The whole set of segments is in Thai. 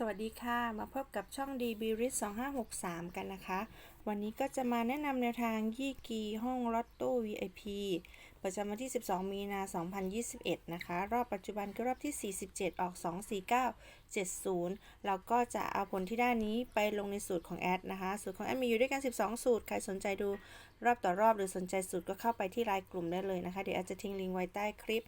สวัสดีค่ะ มาพบกับช่อง DB r i s 2563 กันนะคะ วันนี้ก็จะมาแนะนำแนวทางยี่กีห้องลอตโต้ VIP ประจำวันที่ 12 มีนา 2021 นะคะ รอบปัจจุบันก็รอบที่ 47 ออก 24970เราก็จะเอาผลที่ได้นี้ไปลงในสูตรของแอดนะคะ สูตรของแอดมีอยู่ด้วยกัน 12 สูตร ใครสนใจดูรอบต่อรอบหรือสนใจสูตรก็เข้าไปที่ไลน์กลุ่มได้เลยนะคะ เดี๋ยวแอดจะทิ้งลิงก์ไว้ใต้คลิป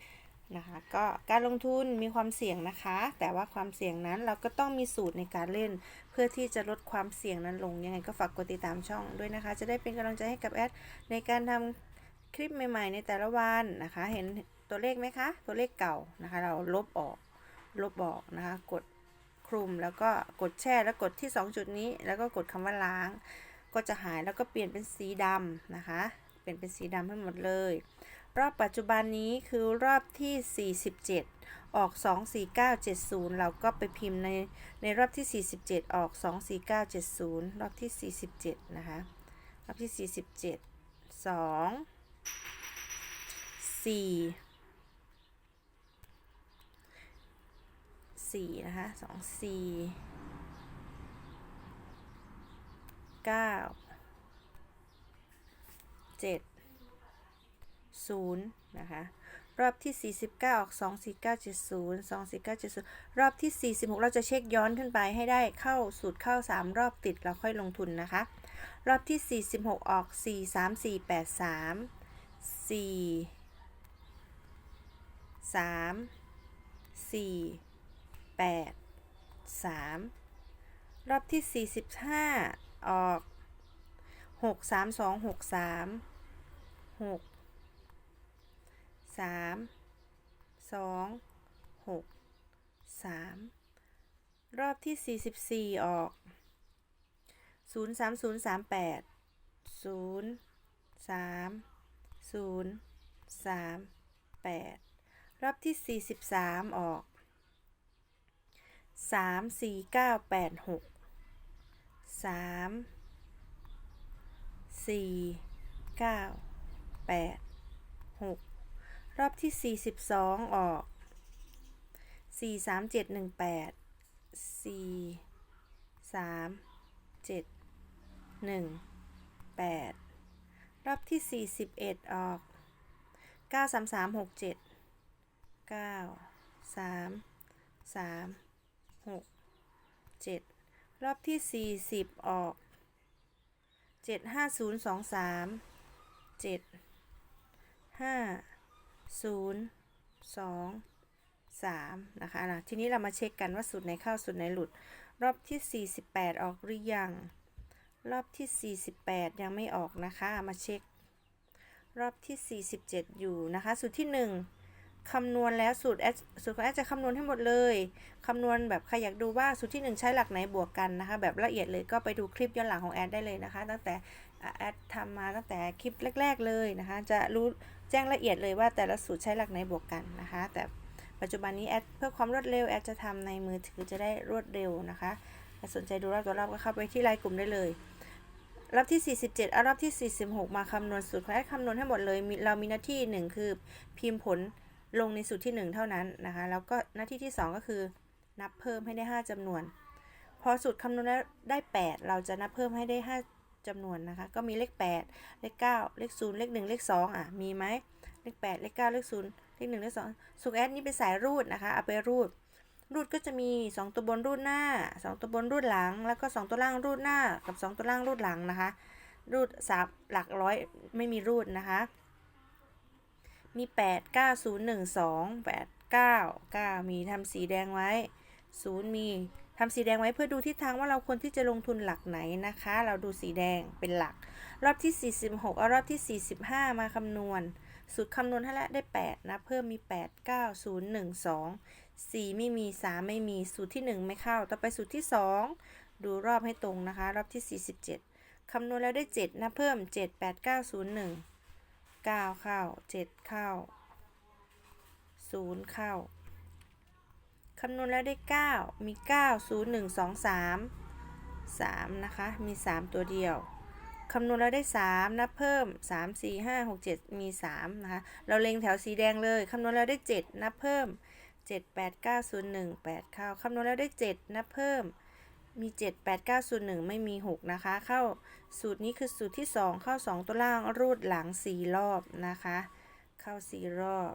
นะคะก็การลงทุนมีความเสี่ยงนะคะ แต่ว่าความเสี่ยงนั้นเราก็ต้องมีสูตรในการเล่น เพื่อที่จะลดความเสี่ยงนั้นลงยังไงก็ฝากกดติดตามช่องด้วยนะคะ จะได้เป็นกำลังใจให้กับแอดในการทำคลิปใหม่ ๆ ในแต่ละวันนะคะ เห็นตัวเลขไหมคะ ตัวเลขเก่านะคะ เราลบออกลบออกนะคะ กดคลุมแล้วก็กดแช่แล้วกดที่ 2 จุดนี้ แล้วก็กดคำว่าล้าง ก็จะหายแล้วก็เปลี่ยนเป็นสีดำนะคะ เปลี่ยนเป็นสีดำให้หมดเลย รอบปัจจุบันนี้คือรอบที่ 47 ออก 24970 เราก็ไปพิมพ์ในในรอบที่ 47 ออก 24970 รอบที่ 47 นะคะ รอบที่ 47 2 4 4 นะคะ 2 4 9 7 0นะคะรอบที่ 49 ออก 24970 24970 รอบที่ 46 เราจะเช็คย้อนขึ้นไปให้ได้เข้าสูตรเข้า 3 รอบติดเราค่อยลงทุนนะคะ รอบที่ 46 ออก 43483 4 3 4 8 3 รอบที่ 45 ออก 6 3 2 6 3 6 สามสองหกสามรอบที่สี่สิบสี่ออกศูนย์สามศูนย์สามแปดศูนย์สามศูนย์สามแปดรอบที่สี่สิบสามออกสามสี่เก้าแปดหกสามสี่เก้าแปดหก รอบที่ 42 ออก 4 3 7 1 8 4 3 7 1 8 รอบที่ 41 ออก 9 3 3 6 7 9 3 3 6 7 รอบที่ 40 ออก 7 5 0 2 3 7 5 ศูนย์สองสามนะคะนะทีนี้เรามาเช็คกันว่าสูตรไหนเข้าสูตรไหนหลุด รอบที่ 48 ออกหรือยัง รอบที่ 48 ยังไม่ออกนะคะ มาเช็ค รอบที่ 47 อยู่นะคะ สูตรที่ 1คำนวณแล้วสูตรแอดสูตรของแอดจะคำนวณให้หมดเลยคำนวณแบบใครอยากดูว่าสูตรที่ 1 ใช้หลักไหนบวกกันนะคะ แบบละเอียดเลยก็ไปดูคลิปย้อนหลังของแอดได้เลยนะคะ ตั้งแต่แอดทำมาตั้งแต่คลิปแรก ๆเลยนะคะ จะรู้ แจ้งละเอียดเลยว่าแต่ละสูตรใช้หลักไหนบวกกันนะคะ แต่ปัจจุบันนี้แอดเพื่อความรวดเร็วแอดจะทำในมือถือจะได้รวดเร็วนะคะถ้าสนใจดูรอบตัวรอบก็เข้าไปที่ไลน์กลุ่มได้เลย รอบที่ 47เอารอบที่ 46 มาคำนวณสูตรของแอดคำนวณให้หมดเลยเรามีหน้าที่ 1 คือพิมพ์ผลลงในสูตรที่ 1 เท่านั้นนะคะ แล้วก็หน้าที่ที่ 2 ก็คือ นับเพิ่มให้ได้ 5จำนวน พอสูตรคำนวณได้ 8 เราจะนับเพิ่มให้ได้ 5 จำนวนนะคะ ก็มีเลข 8 เลข 9 เลข 0 เลข 1 เลข 2 อะ มีไหมเลข 8 เลข 9 เลข 0 เลข 1 เลข 2 สุกแอดนี่เป็นสายรูดนะคะ เอาไปรูด รูดก็จะมี 2 ตัวบนรูดหน้า 2 ตัวบนรูดหลัง แล้วก็ 2 ตัวล่างรูดหน้า กับ 2 ตัวล่างรูดหลังนะคะ รูดสามหลักร้อยไม่มีรูดนะคะ มี 8 9 0 1 2 8 9 9 มีทำสีแดงไว้ 0 มี ทำสีแดงไว้เพื่อดูทิศทางว่าเราควรที่จะลงทุนหลักไหนนะคะ เราดูสีแดงเป็นหลัก รอบที่ 46เอารอบที่ 45 มาคำนวณ สูตรคำนวณให้แล้วได้ 8 นะ เพิ่มมี 8 9 0 1 2 4 ไม่มี 3 ไม่มี สูตรที่ 1 ไม่เข้า ต่อไปสูตรที่ 2 ดูรอบให้ตรงนะคะ รอบที่ 47คำนวณแล้วได้ 7 นะ เพิ่ม 7 8 9 0 1 9 เข้า 7 เข้า 0 เข้า คำนวณแล้วได้ 9 มี 9 0 1 2 3 3 นะคะ มี 3 ตัวเดียว คำนวณแล้วได้ 3นับเพิ่ม 3 4 5 6 7 มี 3 นะคะ เราเล็งแถวสีแดงเลย คำนวณแล้วได้ 7นับเพิ่ม 7 8 9 0 1 8 เข้า คำนวณแล้วได้ 7นับเพิ่ม มี 7 8 9 0 1 ไม่มี 6 นะคะ เข้า สูตรนี้คือสูตรที่ 2 เข้า 2 ตัวล่าง รูดหลัง 4 รอบนะคะ เข้า 4 รอบ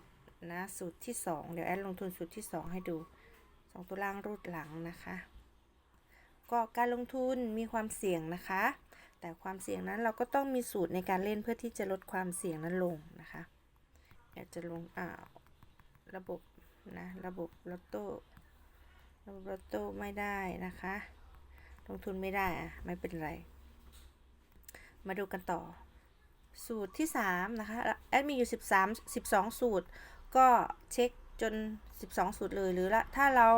นะ สูตรที่ 2 เดี๋ยวแอดลงทุนสูตรที่ 2 ให้ดู 2ตัวล่างรูดหลังนะคะ ก็การลงทุนมีความเสี่ยงนะคะ แต่ความเสี่ยงนั้นเราก็ต้องมีสูตรในการเล่นเพื่อที่จะลดความเสี่ยงนั้นลงนะคะอยากจะลงอ่าระบบนะระบบลอตโต้ระบบลอตโต้ไม่ได้นะคะ ลงทุนไม่ได้อะไม่เป็นไร มาดูกันต่อ สูตรที่ 3 นะคะแอดมีอยู่ 13 12 สูตร ก็เช็ค จน 12 สูตรเลยหรือละถ้าเรา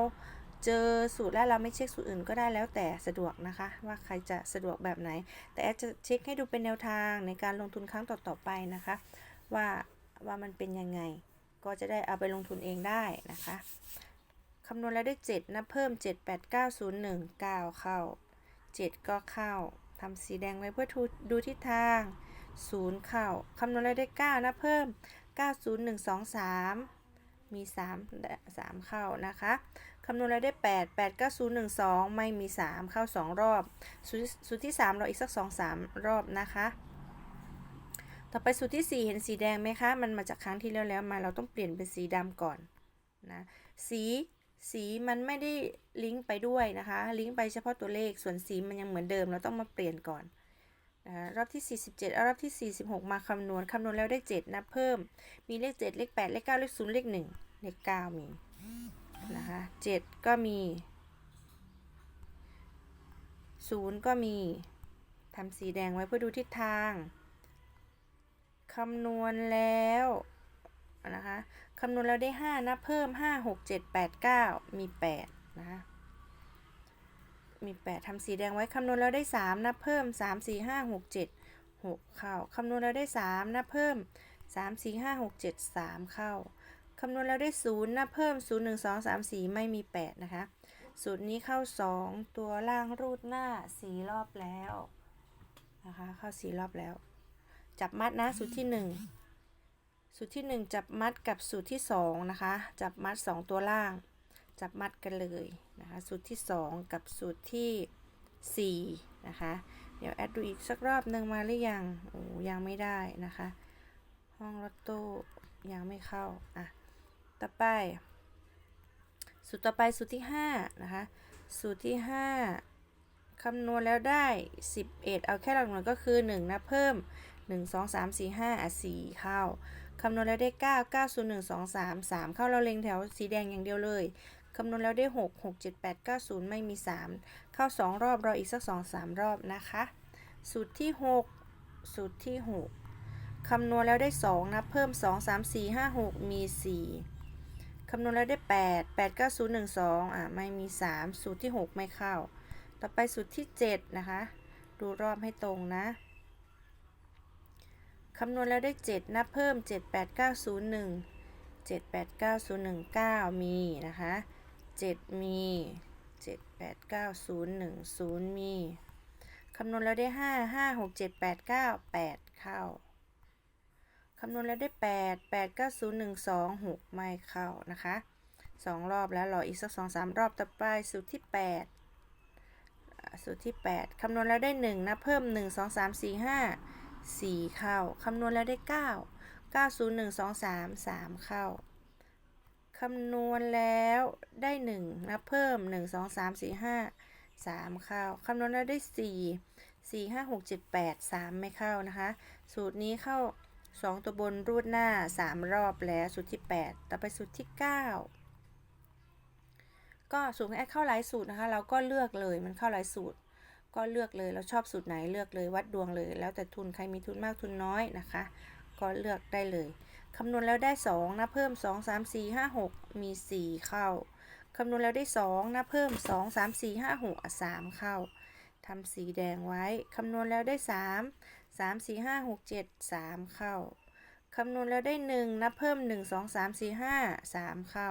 เจอสูตรแล้วเราไม่เช็คสูตรอื่นก็ได้แล้วแต่สะดวกนะคะ ว่าใครจะสะดวกแบบไหน แต่แอดจะเช็คให้ดูเป็นแนวทางในการลงทุนครั้งต่อๆไปนะคะ ว่าว่ามันเป็นยังไง ก็จะได้เอาไปลงทุนเองได้นะคะคำนวณแล้วได้ 7 นะ เพิ่ม 7 8 9 0 1 9 เข้า 7 ก็เข้าทำสีแดงไว้เพื่อดูทิศทาง 0 เข้าคำนวณแล้วได้ 9 นะ เพิ่ม 9 0 1 2 3 มี3 3เข้านะคะคำนวณแล้วได้ 8 8 9 0 1 2 ไม่มี 3 เข้า 2 รอบสูตรสูตรที่ 3 เราอีกสัก 2 3 รอบนะคะ ต่อไปสูตรที่ 4 เห็นสีแดงไหมคะ มันมาจากครั้งที่แล้วแล้วมาเราต้องเปลี่ยนเป็นสีดำก่อนนะสีสีมันไม่ได้ลิงก์ไปด้วยนะคะ ลิงก์ไปเฉพาะตัวเลขส่วนสีมันยังเหมือนเดิม เราต้องมาเปลี่ยนก่อน นะรอบที่ 47เอารอบที่ 46 มาคำนวณ คำนวณแล้วได้ 7 นะ เพิ่ม มีเลข 7 เลข 8 เลข 9 เลข 0 เลข 1 เลข 9 มี นะคะ 7 ก็มี 0 ก็มีทำสีแดงไว้เพื่อดูทิศทาง คำนวณแล้ว นะคะ คำนวณแล้วได้ 5 นะ เพิ่ม 5 6 7 8 9 มี 8 นะคะ มี 8ทำสีแดงไว้คำนวณแล้วได้ 3นะเพิ่ม 3 4 5 6 7 6 เข้าคำนวณแล้วได้ 3นะเพิ่ม 3 4 5 6 7 3 เข้าคำนวณแล้วได้ 0นะเพิ่ม 0 1 2 3 4 ไม่มี 8 นะคะ สูตรนี้เข้า 2 ตัวล่างรูดหน้า 4 รอบแล้วนะคะ เข้า 4 รอบแล้ว จับมัดนะ สูตรที่ 1 สูตรที่ 1 จับมัดกับสูตรที่ 2 นะคะ จับมัด 2 ตัวล่าง จับมัดกันเลย นะคะสูตรที่ 2 กับสูตรที่4นะคะเดี๋ยวแอดดูอีกสักรอบหนึ่งมาหรือยังโอ้ยังไม่ได้นะคะ ห้องลอตโต้ยังไม่เข้าอะต่อไป สูตรต่อไปสูตรที่5นะคะสูตรที่ 5คำนวณแล้วได้ 11 เอาแค่หลักหน่วยก็คือ 1 นะ เพิ่ม 1 2 3 4 5อะ4เข้าคำนวณแล้วได้ 9 9 0 1 2 3 3 เข้าเราเล็งแถวสีแดงอย่างเดียวเลย คำนวณแล้วได้ 6 6 7 8 9 0 ไม่มี 3 เข้า 2 รอบรออีกสัก 2 3 รอบนะคะ สูตรที่ 6 สูตรที่ 6 คำนวณแล้วได้ 2 นะ เพิ่ม 2 3 4 5 6 มี 4 คำนวณแล้วได้ 8 8 9 0 1 2 อะไม่มี 3 สูตรที่ 6 ไม่เข้า ต่อไปสูตรที่ 7 นะคะ ดูรอบให้ตรงนะคำนวณแล้วได้ 7 นะ เพิ่ม 7 8 9 0 1 7 8 9 0 1 9 มีนะคะ 7 มี 7 8 9 0 1 0 มี คำนวณแล้วได้ 5 5 6 7 8 9 8 เข้า คำนวณแล้วได้ 8 8 9 0 1 2 6 ไม่เข้านะคะ 2 รอบแล้วรออีกสัก 2 3 รอบต่อไปสูตรที่ 8 สูตรที่ 8 คำนวณแล้วได้ 1 นะ เพิ่ม 1 2 3 4 5 4 เข้า คำนวณแล้วได้ 9 9 0 1 2 3 3 เข้า คำนวณแล้วได้ 1นะเพิ่ม 1 2 3 4 5 3 เข้า คำนวณแล้วได้ 4 4 5 6 7 8 3 ไม่เข้านะคะ สูตรนี้เข้า 2 ตัวบนรูดหน้า 3 รอบแล้ว สูตรที่ 8 ต่อไปสูตรที่ 9 ก็สูตรองแอดเข้าหลายสูตรนะคะ เราก็เลือกเลยมันเข้าหลายสูตร ก็เลือกเลยเราชอบสูตรไหนเลือกเลยวัดดวงเลย แล้วแต่ทุนใครมีทุนมากทุนน้อยนะคะ ก็เลือกได้เลย คำนวณแล้วได้ 2 นะ เพิ่ม 2 3 4 5 6 มี 4 เข้า คำนวณแล้วได้ 2 นะ เพิ่ม 2 3 4 5 6อะ3เข้าทำสีแดงไว้ คำนวณแล้วได้ 3 3 4 5 6 7 3 เข้า คำนวณแล้วได้ 1 นะ เพิ่ม 1 2 3 4 5 3 เข้า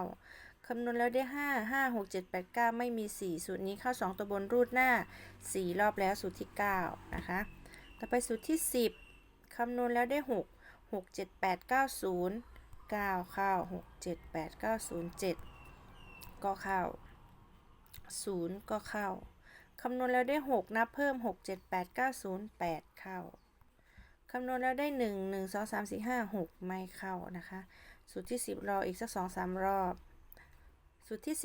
คำนวณแล้วได้ 5 5 6 7 8 9 ไม่มี 4 สูตรนี้เข้า 2 ตัวบนรูดหน้า 4 รอบแล้วสูตรที่ 9 นะคะ ต่อไปสูตรที่ 10 คำนวณแล้วได้ 6 6 7 8 9 0 9 เข้า 6 7 8 9 0 7 ก็เข้า 0 ก็เข้า คำนวณแล้วได้ 6 นับเพิ่ม 6 7 8 9 0 8 เข้า คำนวณแล้วได้ 1 1 2 3 4 5 6 ไม่เข้านะคะ สูตรที่ 10 รออีกสัก 2 3 รอบ สูตรที่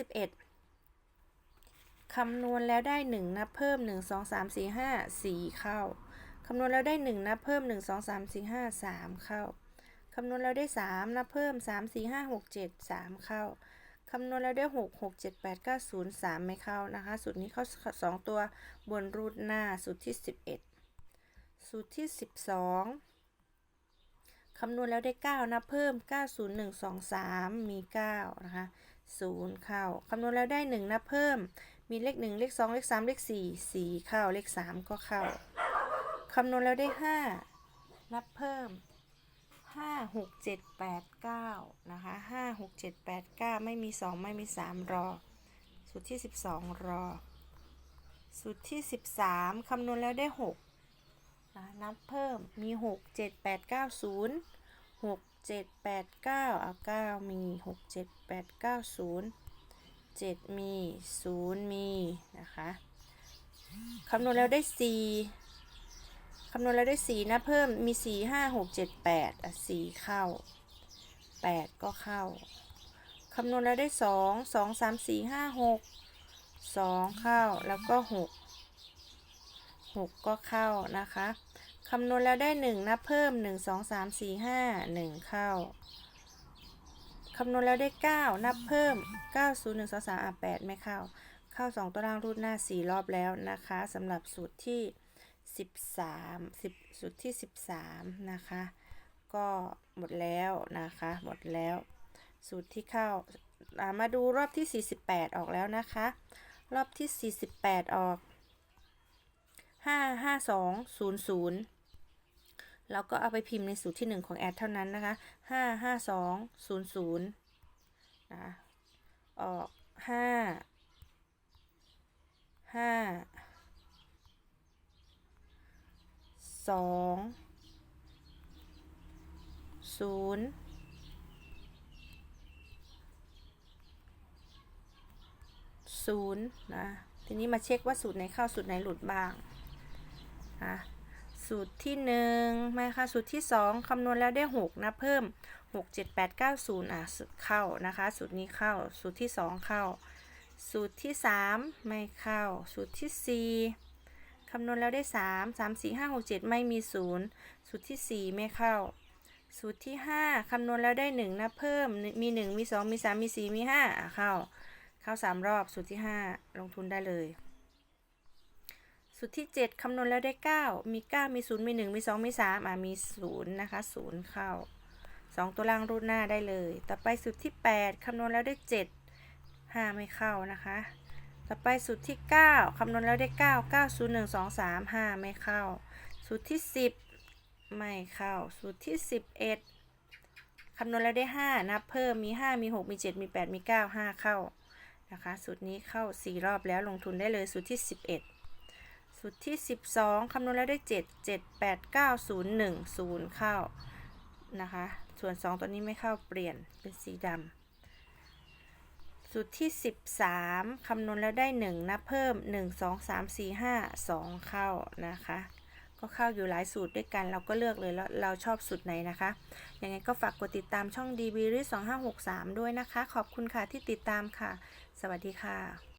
11 คำนวณแล้วได้ 1 นับเพิ่ม 1 2 3 4 5 4 เข้า คำนวณแล้วได้ 1 นับเพิ่ม 1 2 3 4 5 3 เข้า คำนวณแล้วได้ 3 นับเพิ่ม 3 4 5 6 7 3 เข้า คำนวณแล้วได้ 6 6 7 8 9 0 3 ไม่เข้านะคะสูตรนี้เข้า 2 ตัวบนรูทหน้าสูตรที่ 11 สูตรที่ 12 คำนวณแล้วได้ 9 นับเพิ่ม 9 0 1 2 3 มี 9 นะคะ 0 เข้า คำนวณแล้วได้ 1 นับเพิ่ม มีเลข 1 เลข 2 เลข 3 เลข 4 4 เข้า เลข 3 ก็เข้า คำนวณแล้วได้ 5 นับเพิ่ม 5 6 7 8 9 นะคะ 5 6 7 8 9 ไม่มี 2 ไม่มี 3 รอ สูตรที่ 12 รอ สูตรที่ 13 คำนวณแล้วได้ 6 นะนับเพิ่ม มี 6 7 8 9 0 6 7 8 9เอา9มี 6 7 8 9 0 7 มี 0 มี นะคะ คำนวณแล้วได้ 4 คำนวณแล้วได้4นะ เพิ่มมี 4 5 6 7 8อะ4เข้า 8 ก็เข้า คำนวณแล้วได้ 2 2 3 4 5 6 2 เข้าแล้วก็ 6 6 ก็เข้านะคะ คำนวณแล้วได้ 1นับเพิ่ม 1 2 3 4 5 1 เข้า คำนวณแล้วได้ 9 นับเพิ่ม 9 0 1 2 3อะ8ไม่เข้า เข้า 2ตัวล่างรูดหน้า 4 รอบแล้วนะคะสำหรับสูตรที่ 13 10สูตรที่ 13 นะคะ ก็หมดแล้วนะคะ หมดแล้ว สูตรที่เข้าามาดูรอบที่ 48 ออกแล้วนะคะ รอบที่ 48 ออก 5 5 2 0 0แล้วก็เอาไปพิมพ์ในสูตรที่ 1 ของแอดเท่านั้นนะคะ5 5 2 0 0นะ ออก 5 5 2 0ศูนย์นะ ทีนี้มาเช็คว่าสูตรไหนเข้าสูตรไหนหลุดบ้างนะสูตรที่หนึ่งมาค่ะ สูตรที่สองคำนวณแล้วได้หกนะ เพิ่มหกเจ็ดแปดเก้าศูนย์อะเข้านะคะ สูตรนี้เข้า สูตรที่สองเข้า สูตรที่สามไม่เข้า สูตรที่สี่ คำนวณแล้วได้สามสามสี่ห้าหกเจ็ดไม่มีศูนย์สูตรที่สี่ไม่เข้า สูตรที่ห้าคำนวณแล้วได้หนึ่งนะเพิ่ม มีหนึ่งมีสองมีสามมีสี่มีห้าเข้า เข้าสามรอบ สูตรที่ 5 ลงทุนได้เลย สูตรที่ 7 คำนวณแล้วได้ 9 มี 9 มี 0 มี 1 มี 2 มี 3อะมี 0 นะคะ 0 เข้า 2 ตัวล่างรูดหน้าได้เลย ต่อไปสูตรที่ 8 คำนวณแล้วได้ 7 5 ไม่เข้านะคะ ต่อไปสูตรที่ 9 คำนวณแล้วได้ 9 9 0 1 2 3 5 ไม่เข้า สูตรที่ 10 ไม่เข้า สูตรที่ 11 คำนวณแล้วได้ 5 นับเพิ่มมี 5 มี 6 มี 7 มี 8 มี 9 5 เข้านะคะ สูตรนี้เข้า 4 รอบแล้วลงทุนได้เลยสูตรที่ 11 สูตรที่ 12 คำนวณแล้วได้ 7 7 8 9 0 1 0 เข้านะคะ ส่วน 2 ตัวนี้ไม่เข้าเปลี่ยนเป็นสีดำ สูตรที่ 13 คำนวณแล้วได้ 1 นะ เพิ่ม 1 2 3 4 5 2 เข้านะคะ ก็เข้าอยู่หลายสูตรด้วยกัน เราก็เลือกเลยแล้วเราชอบสูตรไหนนะคะ ยังไงก็ฝากกดติดตามช่อง d b r 2563 ด้วยนะคะ ขอบคุณค่ะที่ติดตามค่ะ สวัสดีค่ะ